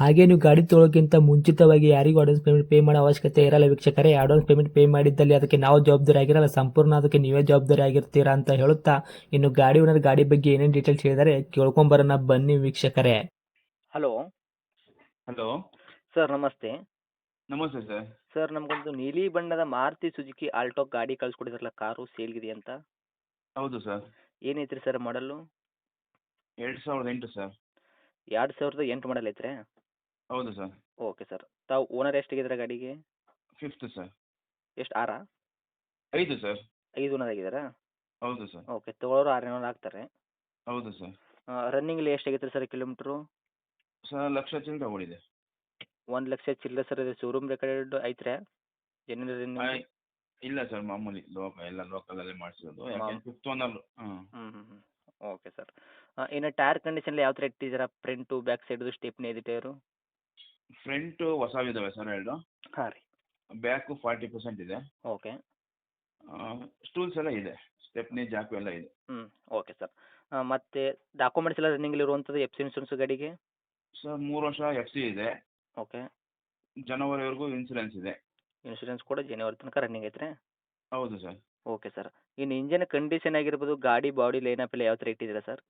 ಹಾಗೆ ನೀವು ಗಾಡಿ ತೊಳೋಕ್ಕಿಂತ ಮುಂಚಿತವಾಗಿ ಯಾರಿಗೂ ಅಡ್ವಾನ್ಸ್ ಪೇಮೆಂಟ್ ಪೇ ಮಾಡೋ ಅವಶ್ಯಕತೆ ಇರಲ್ಲ ವೀಕ್ಷಕರೇ. ಅಡ್ವಾನ್ಸ್ ಪೇಮೆಂಟ್ ಪೇ ಮಾಡಿದ್ದಲ್ಲಿ ಅದಕ್ಕೆ ನಾವು ಜವಾಬ್ದಾರಿ ಆಗಿರಲ್ಲ. ಸಂಪೂರ್ಣ ಅದಕ್ಕೆ ನೀವೇ ಜವಾಬ್ದಾರಿ ಆಗಿರ್ತೀರಾ ಅಂತ ಹೇಳುತ್ತಾ ಇನ್ನು ಗಾಡಿ ಓನರ್ ಗಾಡಿ ಬಗ್ಗೆ ಏನೇನು ಡೀಟೇಲ್ಸ್ ಹೇಳಿದರೆ ಕೇಳ್ಕೊಂಬರೋಣ ಬನ್ನಿ ವೀಕ್ಷಕರೇ. ಹಲೋ ಹಲೋ ಸರ್ ನಮಸ್ತೆ. ನಮಸ್ತೆ ಸರ್ ಸರ್ ನಮಗೊಂದು ನೀಲಿ ಬಣ್ಣದ ಮಾರುತಿ ಸುಜುಕಿ ಆಲ್ಟೋ ಗಾಡಿ ಕಳ್ಸ್ಕೊಡಿದ್ರಲ್ಲ ಕಾರು ಸೇಲ್ಗಿದೆ ಅಂತ? ಹೌದು ಸರ್ ಏನೈತ್ರಿ ಸರ್ ಮಾಡಲು ಎರಡು ಸಾವಿರದ ಎಂಟು ಸರ್ ಎರಡು ಸಾವಿರದ ಎಂಟು ಮಾಡಲ್ ಐತ್ರಿ? ಹೌದು ಸರ್. Okay sir. ತಾವು ಓನರ್ ಎಷ್ಟಾಗಿದ್ದಾರೆ ಗಾಡಿಗೆ? Fifth sir. ಎಷ್ಟು ಆರಾ? ಐದು ಸರ್. ಐದು ಓನರ್ ಆಗಿದ್ದಾರಾ? ಹೌದು ಸರ್. ಓಕೆ ತೊಗೊಳೋರು ಆರು ಓನರ್ ಆಗ್ತಾರೆ. ಹೌದು ಸರ್. ರನ್ನಿಂಗಲ್ಲಿ ಎಷ್ಟಾಗೈತೆ ಸರ್ ಕಿಲೋಮೀಟ್ರು? ಸರ್ ಲಕ್ಷ ಚಿಲ್ಲರೆ ಓಡಿದೆ ಒಂದು ಲಕ್ಷ ಚಿಲ್ಲರೆ ಸರ್ ಇದು. ಶೋರೂಮ್ ರೆಕಾರ್ಡ್ ಐತ್ರಿ ಏನಿಲ್ಲ ರನ್ನಿಂಗ್ ಇಲ್ಲ ಸರ್ ಮಾಮೂಲಿ ಲೋಕ ಎಲ್ಲ ಲೋಕಲಲ್ಲೇ ಮಾಡಿಸಿರೋದು. ಫಿಫ್ತ್ ಓನರ್ ಹಾಂ ಹ್ಞೂ ಹ್ಞೂ ಹ್ಞೂ ಓಕೆ ಸರ್. ಇನ್ನು ಟೈರ್ ಕಂಡೀಷನ್ ಯಾವ ಥರ ಇಟ್ಟಿದ್ದೀರಾ? ಫ್ರಂಟು ಬ್ಯಾಕ್ ಸೈಡ್ದು ಸ್ಟೆಪ್ನಿ ಇದೆ ಟೈರು ಫ್ರಂಟು ಇದಾವೆ ಸರ್ ಎರಡು. ಹಾಂ ರೀ. ಬ್ಯಾಕು ಫಾರ್ಟಿ ಪರ್ಸೆಂಟ್ ಇದೆ. ಓಕೆ ಸ್ಟೂಲ್ಸ್ ಎಲ್ಲ ಇದೆ. ಸ್ಟೆಪ್ನಿ ಜಾಕು ಎಲ್ಲ ಇದೆ. ಹ್ಞೂ ಓಕೆ ಸರ್ ಮತ್ತೆ ಡಾಕ್ಯುಮೆಂಟ್ಸ್ ಎಲ್ಲ ರನ್ನಿಂಗಲ್ಲಿ ಇರುವಂಥದ್ದು ಎಫ್ ಸಿ ಇನ್ಸೂರೆನ್ಸ್ ಗಾಡಿಗೆ? ಸರ್ ಮೂರು ವರ್ಷ ಎಫ್ ಸಿ ಇದೆ. ಓಕೆ ಜನವರಿವರೆಗೂ ಇನ್ಸೂರೆನ್ಸ್ ಇದೆ. ಇನ್ಶೂರೆನ್ಸ್ ಕೂಡ ಜನವರಿ ತನಕ ರನ್ನಿಂಗ್ ಐತ್ರಿ? ಹೌದು ಸರ್ ಓಕೆ ಸರ್ ಇನ್ನು ಇಂಜಿನ್ ಕಂಡೀಷನ್ ಆಗಿರ್ಬೋದು ಗಾಡಿ ಬಾಡಿ ಲೈನಪ್ ಎಲ್ಲ ಯಾವ ಥರ ಇಟ್ಟಿದ್ದೀರಾ ಸರ್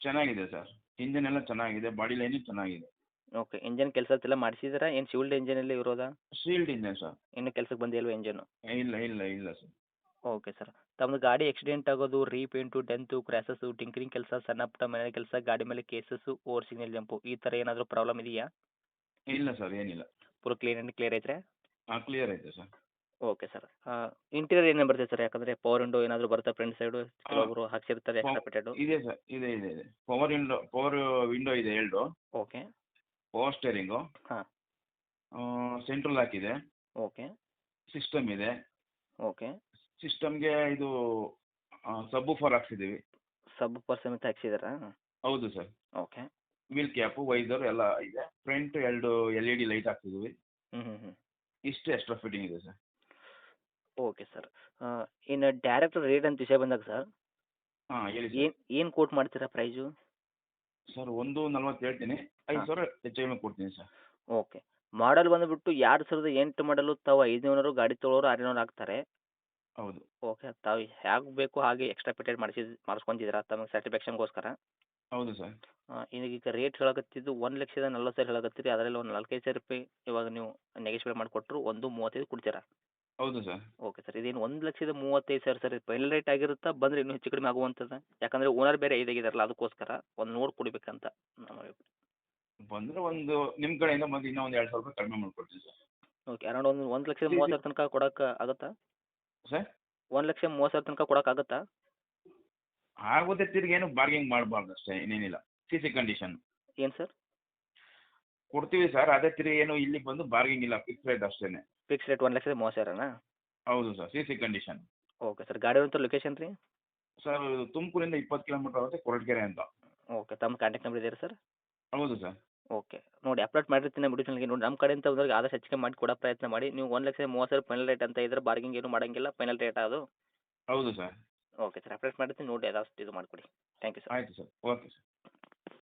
ಚೆನ್ನಾಗಿದೆ ಸರ್ ಇಂಜಿನ್ ಎಲ್ಲ ಚೆನ್ನಾಗಿದೆ ಬಾಡಿ ಲೈನು ಚೆನ್ನಾಗಿದೆ. ಓಕೆ ಇಂಜಿನ್ ಕೆಲಸ ಎಲ್ಲ ಏನು ಏನು ಶಿವಲ್ಡ್ ಇಂಜನಲ್ಲಿ ಇರೋದಾ? Shield engine sir. ಇನ್ನು ಕೆಲಸಕ್ಕೆ ಬಂದಿಲ್ವ ಇಂಜನು ಇಲ್ಲ ಇಲ್ಲ ಇಲ್ಲ ಸರ್. ಓಕೆ ಸರ್ ತಮ್ಮದು ಗಾಡಿ ಆಕ್ಸಿಡೆಂಟ್ ಆಗೋದು ರೀಪೇಂಟು ಡೆಂತು ಕ್ರ್ಯಾಸಸ್ಸು ಟಿಂಕರಿಂಗ್ ಕೆಲಸ ಸಣ್ಣ ಪುಟ್ಟ ಮನೆ ಕೆಲಸ ಗಾಡಿ ಮೇಲೆ ಕೇಸಸ್ಸು ಓವರ್ ಸಿಗ್ನಲ್ ಜಂಪು ಈ ಥರ ಏನಾದರೂ ಪ್ರಾಬ್ಲಮ್ ಇದೆಯಾ? ಇಲ್ಲ ಸರ್ ಏನಿಲ್ಲ. ಪೂರ ಕ್ಲೀನ್ ಆ್ಯಂಡ್ ಕ್ಲಿಯರ್ ಐತ್ರೆ? ಹಾಂ ಕ್ಲಿಯರ್ ಐತೆ ಸರ್. ಓಕೆ ಸರ್ ಇಂಟೀರಿಯರ್ ಏನೇನು ಬರ್ತದೆ ಸರ್ ಯಾಕಂದರೆ ಪವರ್ ವಿಂಡೋ ಏನಾದರೂ ಬರುತ್ತೆ ಫ್ರಂಟ್ ಸೈಡು ಕೆಲವೊಬ್ಬರು ಹಾಕ್ಸಿರ್ತಾರೆ ಎಕ್ಸ್ಟ್ರಾ ಇದೆ ಸರ್ ಇದೆ ಇದೆ ಇದೆ. ಪವರ್ ವಿಂಡೋ ಪವರ್ ವಿಂಡೋ ಇದೆ ಎರಡು. ಓಕೆ ಪವರ್ ಸ್ಟೇರಿಂಗು ಹಾ. ಸೆಂಟ್ರಲ್ ಇದೆ. ಓಕೆ. ಸಿಸ್ಟಮ್ ಇದೆ. ಓಕೆ. ಸಿಸ್ಟಮ್ಗೆ ಇದು ಸಬ್ಬು ಫಾರ್ ಹಾಕ್ಸಿದ್ದೀವಿ ಸಬ್ ಫಾರ್ ಸಮೇತ ಹಾಕ್ಸಿದಾರಾ? ಹೌದು sir. Okay. Wheel cap visor ಎಲ್ಲ ಇದೆ. ಫ್ರಂಟ್ ಎರಡು ಎಲ್ ಇ ಡಿ ಲೈಟ್ ಹಾಕ್ಸಿದ್ದೀವಿ ಹ್ಞೂ ಹ್ಞೂ ಹ್ಞೂ ಇಷ್ಟು ಎಕ್ಸ್ಟ್ರಾ ಫಿಟ್ಟಿಂಗ್ ಇದೆ ಸರ್. Okay sir. ಇನ್ನು ಡೈರೆಕ್ಟ್ ರೇಟ್ ಅಂತ ವಿಷಯ ಬಂದಾಗ ಸರ್ ಹಾಂ ಹೇಳಿ ಏನು ಏನು ಕೋಟ್ ಮಾಡ್ತೀರಾ ಪ್ರೈಸು ಸರ್ ಒಂದು ನಲ್ವತ್ತು ಹೇಳ್ತೀನಿ. ಐದು. ಸಾವಿರ ಹೆಚ್ಚು ಕಡಿಮೆ ಕೊಡ್ತೀನಿ ಸರ್. ಓಕೆ. ಮಾಡಲ್ ಬಂದುಬಿಟ್ಟು ಎರಡು ಸಾವಿರದ ಎಂಟು ಮಾಡಲು ತಾವು ಐದುನೂರು ಗಾಡಿ ತೊಗೊಳೋರು ಆರುನೂರು ಆಗ್ತಾರೆ. ಹೌದು. ಓಕೆ ತಾವು ಹೇಗೆ ಬೇಕು ಹಾಗೆ ಎಕ್ಸ್ಟ್ರಾ ಪೇಟೆಡ್ ಮಾಡಿಸಿ ಮಾಡಿಸ್ಕೊಂಡಿದ್ದೀರಾ ತಮಗೆ ಸ್ಯಾಟಿಸ್ಫ್ಯಾಕ್ಷನ್ಗೋಸ್ಕರ ಹೌದು ಸರ್. ಈಗ ರೇಟ್ ಹೇಳಕತ್ತಿದ್ದು ಒಂದು ಲಕ್ಷದ ನಲ್ವತ್ತು ಸಾವಿರ ಹೇಳಕತ್ತೀರಿ ಅದರಲ್ಲಿ ಒಂದು ನಾಲ್ಕೈದು ಸಾವಿರ ರೂಪಾಯಿ ಇವಾಗ ನೀವು ನೆಗೆಶ್ವೇಟ್ ಮಾಡಿಕೊಟ್ರು ಒಂದು ಮೂವತ್ತೈದು ಕೊಡ್ತೀರಾ? ಹೌದು ಸರ್. ಓಕೆ ಸರ್ ಇದೇನು ಒಂದು ಲಕ್ಷದ ಮೂವತ್ತೈದು ಸಾವಿರ ಸರ್ ಫೈನಲ್ ರೇಟ್ ಆಗಿರುತ್ತಾ ಬಂದರೆ ಇನ್ನೂ ಹೆಚ್ಚು ಕಡಿಮೆ ಆಗುವಂಥದ್ದು? ಯಾಕಂದರೆ ಓನರ್ ಬೇರೆ ಐದಾಗಿದಾರಲ್ಲ ಅದಕ್ಕೋಸ್ಕರ ಒಂದು ನೋಡಿ ಕೊಡಬೇಕಂತ ಬಂದರೆ ಒಂದು ನಿಮ್ಮ ಕಡೆಯಿಂದ ಬಂದು ಇನ್ನೂ ಒಂದು ಎರಡು ಸಾವಿರ ರೂಪಾಯಿ ಕಡಿಮೆ ಮಾಡ್ಕೊಡ್ತೀನಿ ಸರ್. ಓಕೆ ಅರೌಂಡ್ ಒಂದು ಒಂದು ಲಕ್ಷದ ಮೂವತ್ತು ಸಾವಿರ ತನಕ ಕೊಡೋಕೆ ಆಗುತ್ತಾ? ಸರ್? ಒಂದು ಲಕ್ಷ ಮೂವತ್ತು ಸಾವಿರ ತನಕ ಆಗುತ್ತಾ? ಆಗುತ್ತೆ ತಿರ್ಗಿ ಏನು ಬಾರ್ಗಿಂಗ್ ಮಾಡಬಾರ್ದು ಅಷ್ಟೇ ಇನ್ನೇನಿಲ್ಲ. ಸಿ ಸಿ ಕಂಡೀಷನ್ ಏನು ಸರ್? ಕೊಡ್ತೀವಿ ಸರ್ ಅದೇ ತಿರುಗಿ ಏನು ಇಲ್ಲಿ ಬಂದು ಬಾರ್ಗಿಂಗ್ ಇಲ್ಲ ಫಿಕ್ಸ್ ರೇಟ್ ಅಷ್ಟೇ ಫಿಕ್ಸ್ ರೇಟ್ ಒಂದು ಲಕ್ಷದ ಮೂವತ್ತು ಸಾವಿರನಾ? ಹೌದು sir C C condition okay sir ಗಾಡಿ ಅಂತ ಲೊಕೇಶನ್ ರೀ? ಸರ್ ತುಮಕೂರಿಂದ ಇಪ್ಪತ್ತು ಕಿಲೋಮೀಟರ್ ಆಗುತ್ತೆ ಕೊರಟಗೆರೆ ಅಂತ. ಓಕೆ ತಮ್ಮ ಕಾಂಟ್ಯಾಕ್ಟ್ ನಂಬರ್ ಇದೆಯಾ ಸರ್ ಹೌದು ಸರ್ ಓಕೆ ನೋಡಿ ಅಪ್ಲೋಡ್ ಮಾಡಿರ್ತೀನಿ ಬಿಡಿ ಚಾನಲ್ಗೆ ನೋಡಿ ನಮ್ಮ ಕಡೆಯಿಂದ ಬಂದವ್ರಿಗೆ ಆದಷ್ಟು ಹೆಚ್ಚಿಗೆ ಮಾಡಿ ಕೊಡೋ ಪ್ರಯತ್ನ ಮಾಡಿ. ನೀವು ಒಂದು ಲಕ್ಷದ ಮೂವತ್ತು ಸಾವಿರ ಫೈನಲ್ ರೇಟ್ ಅಂತ ಇದ್ರೆ ಬಾರ್ಗಿಂಗ್ ಏನು ಮಾಡೋಂಗಿಲ್ಲ ಫೈನಲ್ ರೇಟ್ ಅದು. ಹೌದು ಸರ್ ಓಕೆ ಸರ್ ಅಪ್ಡೇಟ್ ಮಾಡಿರ್ತೀನಿ ನೋಡಿ ಆದಷ್ಟು ಇದು ಮಾಡಿಕೊಡಿ. ಥ್ಯಾಂಕ್ ಯು ಸರ್ ಆಯಿತು ಸರ್ ಓಕೆ ಸರ್